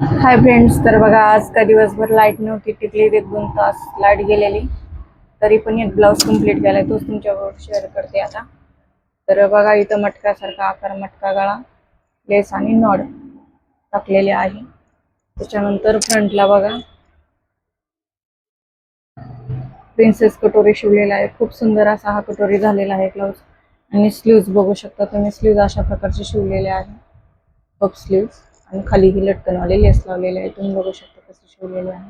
Hi friends तर बघा आज का दिवसभर लाइट नव्हती टिकली एक दोन तास लाइट गेलेली. तरी पण एक ब्लाऊज कंप्लीट आहे तोच तुमच्याबरोबर शेअर करते आता. तर बघा इथं मटक्यासारखा आकार मटका गळा लेस आणि नॉड टाकलेले आहे. त्याच्यानंतर फ्रंटला बघा. प्रिन्सेस कटोरी शिवलेला आहे. खूप सुंदर असा हा कटोरी झालेला आहे ब्लाऊज आणि स्लीव्ज बघू शकता तुम्ही स्लीव्ज अशा प्रकारचे शिवलेले आहे. पप स्लीव्ज आणि खाली ही लटकनवाले लेस लावलेले आहे. तुम्ही बघू शकता कसं शिवलेले आहे.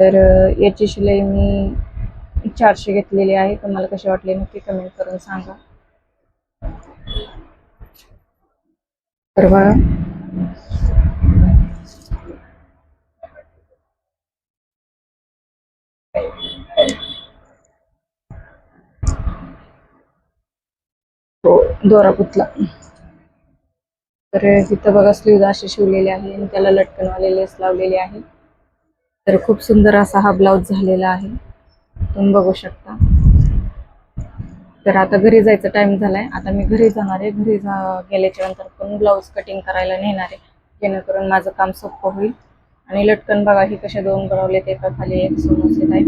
तर याची शिलाई मी चारशे घेतलेली आहे. तुम्हाला कसे वाटले नक्की कमेंट करून सांगा. तर बघा. हो दोरा पुतला. तर तिथं बघा स्लीव्ज असे शिवलेले आहे आणि त्याला लटकनवाले लेस लावलेले आहे. तर खूप सुंदर असा हा ब्लाऊज झालेला आहे. तुम्ही बघू शकता. तर आता घरी जायचा टाइम झालाय. आता मी घरी जाणार आहे. घरी जा गेल्याच्यानंतर पण ब्लाऊज कटिंग करायला नेणार आहे. जेणेकरून माझं काम सोपं होईल. आणि लटकन बघा हे कसे दोन बनवलेत एका खाली एक सुनचित आहे.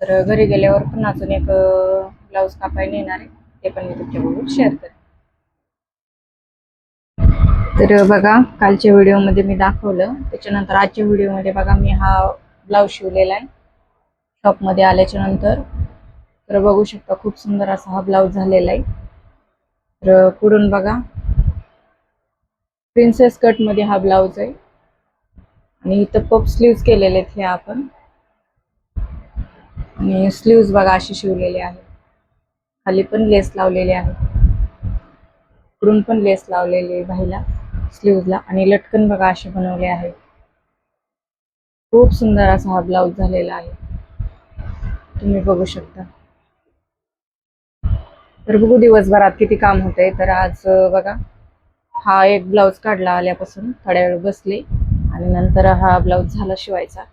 तर घरी गेल्यावर पण अजून एक ब्लाऊज कापायला नेणार आहे. ते पण मी तुमच्याबरोबर शेअर करेन. तर बघा कालच्या व्हिडिओमध्ये मी दाखवलं. त्याच्यानंतर आजच्या व्हिडिओमध्ये बघा मी हा ब्लाऊज शिवलेला आहे. शॉपमध्ये आल्याच्यानंतर. तर बघू शकता खूप सुंदर असा हा ब्लाऊज झालेला आहे. तर पुढून बघा प्रिन्सेस कटमध्ये हा ब्लाऊज आहे. आणि इथं पप स्लीव्ज केलेले आहेत हे आपण. आणि स्लीव्ज बघा असे शिवलेले आहे. खाली पण लेस लावलेले आहे पुढून पण लेस लावलेली आहे बाईला. स्लीवला आणि लटकन बघा असे बनवले आहे. खूप सुंदर असा हा ब्लाऊज झालेला आहे. तुम्ही बघू शकता. तर बघू दिवसभरात किती काम होते तर आज बघा हा एक ब्लाऊज काढला आल्यापासून थोड्या वेळ बसले आणि नंतर हा ब्लाऊज झाला शिवायचा.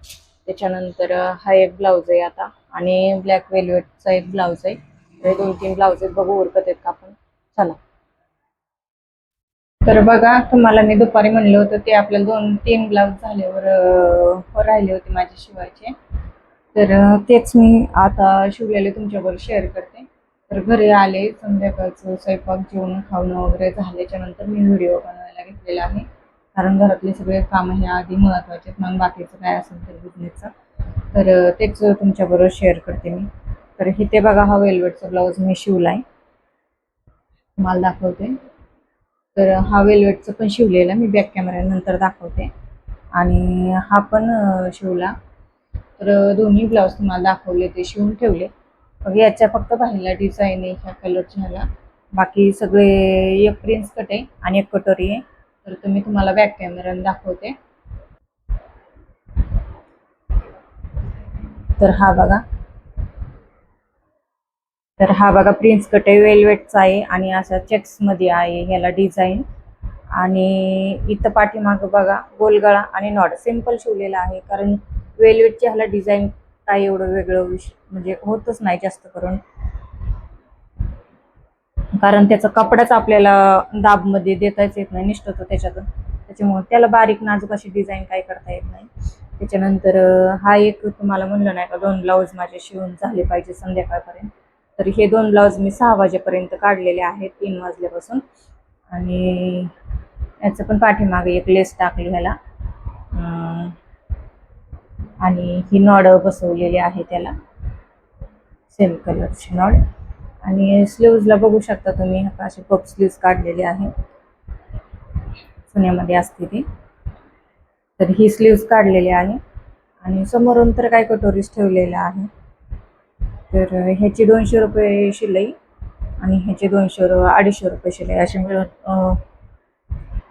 त्याच्यानंतर हा एक ब्लाऊज आहे आता आणि ब्लॅक वेल्वेटचा एक ब्लाऊज आहे. दोन तीन ब्लाऊज आहेत. बघू उरकत आहेत का आपण. चला. तर बघा तुम्हाला मी दुपारी म्हणलं होतं ते आपल्याला दोन तीन ब्लाऊज झाल्यावर राहिले होते माझे शिवायचे तर तेच मी आता शिवलेले तुमच्याबरोबर शेअर करते. तर घरी आले संध्याकाळचं स्वयंपाक जेवण खावणं वगैरे झाल्याच्यानंतर मी व्हिडिओ बनवायला घेतलेला आहे. कारण घरातले सगळे काम हे आधी महत्त्वाचे आहेत मग बाकीचं काय असेल तर बिझनेसचं तर तेच तुमच्याबरोबर शेअर करते मी. तर इथे बघा हा वेल्वेटचा ब्लाऊज मी शिवला आहे तुम्हाला दाखवते. तर हा वेल्वेटचं पण शिवलेला मी बॅक कॅमेऱ्यानंतर दाखवते. आणि हा पण शिवला. तर दोन्ही ब्लाऊज तुम्हाला दाखवले ते शिवून ठेवले. मग याच्या फक्त बाहेरला डिझाईन आहे ह्या कलरच्या ह्याला. बाकी सगळे एक प्रिन्स कट आहे आणि एक कटोरी आहे. तर तुम्ही तुम्हाला बॅक कॅमेऱ्याने दाखवते. तर हा बघा. तर हा बघा प्रिन्स कट आहे वेलवेटचा आहे आणि असा चेक्समध्ये आहे ह्याला डिझाईन आणि इथं पाठीमागं बघा गोलगळा आणि नॉट. सिंपल शिवलेला आहे कारण वेलवेटच्या ह्याला डिझाईन काय एवढं वेगळं विष म्हणजे होतच नाही जास्त करून. कारण त्याचा कपडाच आपल्याला दाबमध्ये देताच येत नाही निष्ठतो त्याच्यातून. त्याच्यामुळे त्याला बारीक नाजूक अशी डिझाईन काय करता येत नाही. त्याच्यानंतर हा एक तुम्हाला म्हणलं नाही का दोन ब्लाऊज माझे शिवून झाले पाहिजे संध्याकाळपर्यंत. तर हे दोन ब्लाऊज मी सहा वाजेपर्यंत काढलेले आहेत तीन वाजल्यापासून. आणि याचं पण पाठीमागे एक लेस टाकली ह्याला. आणि ही नॉड बसवलेली आहे त्याला. सेम कलरची नॉड. आणि स्लीव्जला बघू शकता तुम्ही असे पप स्लीव्ज काढलेले आहे. पुण्यामध्ये असते ती. तर ही स्लीव्ज काढलेली आहे. आणि समोरून तर काय कटोरीज ठेवलेल्या आहे तर ह्याची दोनशे रुपये शिलाई आणि ह्याचे दोनशे रु अडीचशे रुपये शिलाई असे मिळून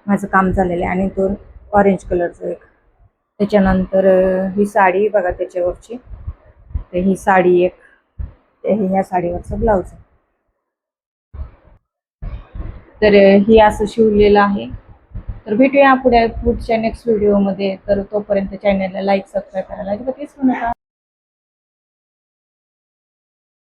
माझं काम झालेलं आहे. आणि दोन ऑरेंज कलरचं एक. त्याच्यानंतर ही साडी बघा त्याच्यावरची. तर ही साडी एक. हे ह्या साडीवरचं ब्लाऊज तर ही असं शिवलेलं आहे. तर भेटूया पुढे पुढच्या नेक्स्ट व्हिडिओमध्ये तर तोपर्यंत चॅनलला लाईक सबस्क्राईब करायला अजिबात विसरू नका.